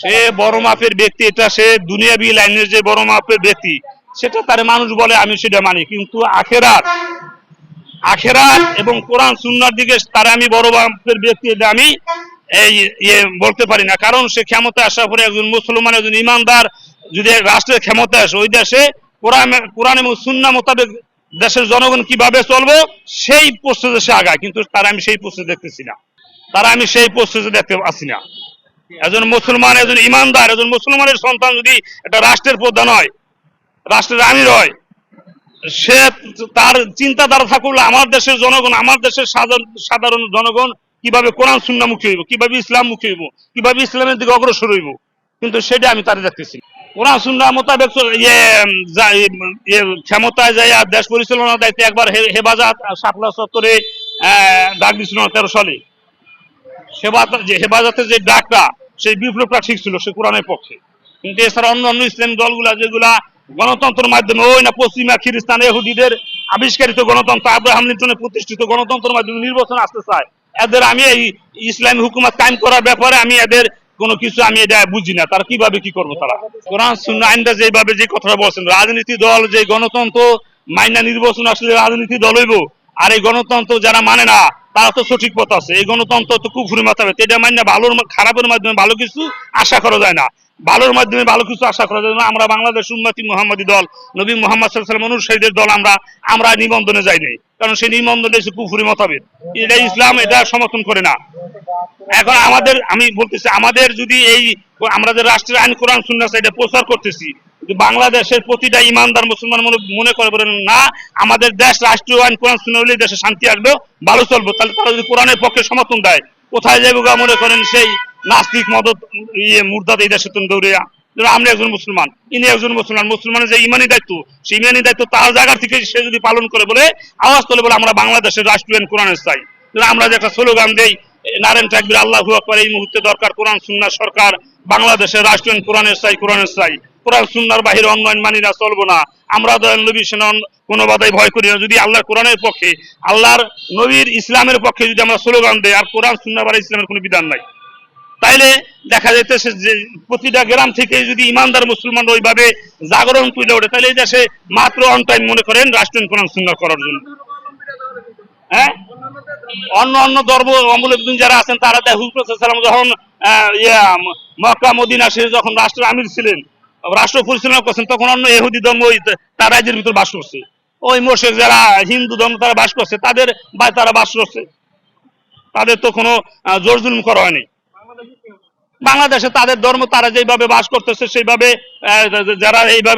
সে বড় মাপের ব্যক্তি, এটা সে দুনিয়াবি লাইনের যে বড় মাপের ব্যক্তি, সেটা তার মানুষ বলে, আমি সেটা মানি। কিন্তু আখেরাত আখেরাত এবং কোরআন সুন্নার দিকে তারা আমি বড় মাপের ব্যক্তি, এটা আমি এই ইয়ে বলতে পারি না। কারণ সে ক্ষমতা আসার পরে একজন মুসলমান, একজন ইমানদার, যদি রাষ্ট্রের ক্ষমতা আসে, ওই দেশে কোরআন কোরআন এবং সুন্না মোতাবেক দেশের জনগণ কীভাবে চলবো, সেই প্রস্তুতি সে আগায়। কিন্তু তারা আমি সেই প্রস্তুতি দেখতেছি না। তারা আমি সেই প্রস্তুতি দেখতে পাচ্ছি না। একজন মুসলমান একজন ইমানদার একজন মুসলমানের সন্তান যদি একটা রাষ্ট্রের প্রধান হয় রাষ্ট্রের আমির হয় সে তার চিন্তাধারা থাকলে আমার দেশের জনগণ আমার দেশের সাধারণ জনগণ কীভাবে কোরআন সুন্নামুখী হইব কীভাবে ইসলাম মুখী হইব কীভাবে ইসলামের দিকে অগ্রসর হইব কিন্তু সেটা আমি তার দেখতেছি। কোরআন সুন্না মোতাবেক ইয়ে ইয়ে ক্ষমতায় যায় আর দেশ পরিচালনার দায়িত্বে একবার হেফাজত শাপলা আহ, ডাক দিছিল তেরো সালে হেফাজতের যে ডাকটা, সেই বিপ্লবটা ঠিক ছিল, সে কোরআনের পক্ষে। কিন্তু এছাড়া অন্য অন্য ইসলামী দলগুলা যেগুলা গণতন্ত্রের মাধ্যমে, ওই না পশ্চিমা খ্রিস্টান এহুদিদের আবিষ্কারিত গণতন্ত্র, আব্রাহাম লিন্টনের প্রতিষ্ঠিত গণতন্ত্রের মাধ্যমে নির্বাচন আসতে চায়। এদের আমি এই ইসলামী হুকুমত কায়েম করার ব্যাপারে আমি এদের কোনো কিছু আমি এটা বুঝি না। তারা কীভাবে কি করব তারা? কোরআন শূন্য আইনটা যেভাবে যে কথাটা বলছেন, রাজনীতি দল, যে গণতন্ত্র মাইনা নির্বাচন আসলে রাজনীতি দল হইব, আর এই গণতন্ত্র যারা মানে না তারা তো সঠিক পথ আছে। এই গণতন্ত্র তো কুফুরি মাথাবে এটা মানে ভালোর খারাপের মাধ্যমে ভালো কিছু আশা করা যায় না। ভালোর মাধ্যমে ভালো কিছু আশা করা যায় না। আমরা বাংলাদেশ উন্নতি মোহাম্মদী দল, নবী মোহাম্মদ সাল্লাম অনুসারীদের দল আমরা আমরা নিবন্ধনে যাই নাই। কারণ সেই নিবন্ধনে হচ্ছে কুফুরি মতাবেদ এটা ইসলাম, এটা সমর্থন করে না। এখন আমাদের, আমি বলতেছি, আমাদের যদি এই, আমরা যে রাষ্ট্রের আইন, কোরআন, সুন্নাহ এটা প্রচার করতেছি বাংলাদেশের প্রতিটা ইমানদার মুসলমান মনে করে বলেন, না, আমাদের দেশ রাষ্ট্রীয় আইন কোরআন শুনে হলে দেশে শান্তি আসবে, ভালো চলবে। তাহলে তারা যদি কোরআনের পক্ষে সমর্থন দেয়, কোথায় যাব গা মনে করেন সেই নাস্তিক মদত ইয়ে মুর্দাদ এই দেশে তুমি দৌড়িয়া আমরা একজন মুসলমান, ইনি একজন মুসলমান, মুসলমানের যে ইমানি দায়িত্ব, সেই ইমানি দায়িত্ব তার জায়গা থেকে সে যদি পালন করে বলে, আওয়াজ তোলে বলে, আমরা বাংলাদেশের রাষ্ট্রীয় আইন কোরআনের চাই। আমরা যে একটা স্লোগান দেই নারেন থাকবে আল্লাহ আকবর, এই মুহূর্তে দরকার কোরআন, সুন্নাহ, সরকার, বাংলাদেশের রাষ্ট্রীয় কোরআনের চাই কোরআনের চাই কোরআন সুন্নার বাহিরে আইন মানি না, চলবো না। আমরা দয়াল নবী সেনন, কোনো বাধাই ভয় করি না। যদি আল্লাহর কোরআনের পক্ষে, আল্লাহর নবীর ইসলামের পক্ষে যদি আমরা স্লোগান দেই, আর কোরআন সুন্নাহ বাড়ি ইসলামের কোনো বিধান নাই। তাইলে দেখা যাইতেছে যে, প্রতিটা গ্রাম থেকে যদি ইমানদার মুসলমান ওইভাবে জাগরণ তুলে ওঠে তাহলে এই দেশে মাত্র অন টাইম মনে করেন রাষ্ট্রীয় কোরআন সুন্না করার জন্য। হ্যাঁ? অন্য অন্য ধর্ম অমূলকদিন যারা আছেন, তারা দেখ হুসালাম যখন মক্কা, মদিনা সে যখন রাষ্ট্রের আমির ছিলেন, রাষ্ট্র পরিচালনা করছেন, তখন অন্য এহুদি ধর্ম ওই তার রাজ্যের ভিতরে বাস করছে। ওই মোশেক যারা হিন্দু ধর্ম তারা বাস করছে, তাদের বা তারা বাস করছে। তাদের তো কোনো জোর জুলুম করা হয়নি। বাংলাদেশে তাদের ধর্ম তারা যেভাবে বাস করতেছে, সেইভাবে যারা এইভাবে